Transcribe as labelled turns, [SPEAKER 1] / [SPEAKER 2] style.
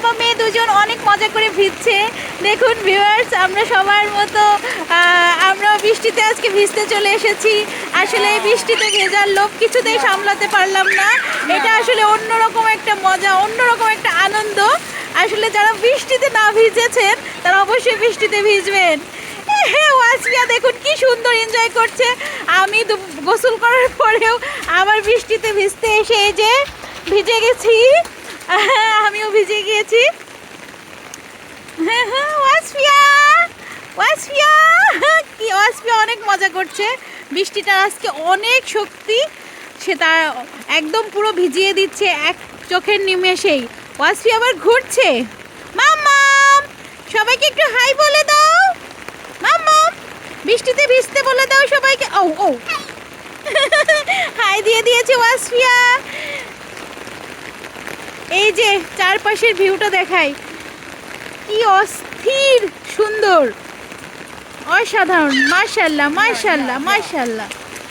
[SPEAKER 1] বাবা মেয়ে দুজন অনেক মজা করে ভিজছে। দেখুন ভিউয়ার্স আমরা সবার মতো আমরা বৃষ্টিতে আজকে ভিজতে চলে এসেছি। আসলে এই বৃষ্টিতে ভেজার লোভ কিছুতেই সামলাতে পারলাম না। এটা আসলে অন্যরকম একটা মজা, অন্যরকম একটা আনন্দ। আসলে যারা বৃষ্টিতে না ভিজেছেন, তারা অবশ্যই বৃষ্টিতে ভিজবেন। হ্যাঁ ওয়াসমিয়া দেখুন কি সুন্দর এনজয় করছে। আমি গোসল করার পরেও আবার বৃষ্টিতে ভিজতে এসে এই যে ভিজে গেছি। ভিজে গিয়েছি। হ্যাঁ হ্যাঁ অনেক মজা করছে। বৃষ্টিটা আজকে অনেক শক্তি, সে তার একদম পুরো ভিজিয়ে দিচ্ছে এক চোখের নিমেষেই। ওয়াসফিয়া আবার ঘুরছে। মাম্মাম সবাইকে একটু হাই বলে দাও। মাম্মাম বৃষ্টিতে ভিজতে বলে দাও সবাইকে। ও ও। হাই দিয়ে দিয়েছে ওয়াসফিয়া। এই যে চারপাশের ভিউটা দেখাই। কি অস্থির সুন্দর। অসাধারণ। মার্শাল্লাহ মার্শাল্লাহ মার্শাল্লাহ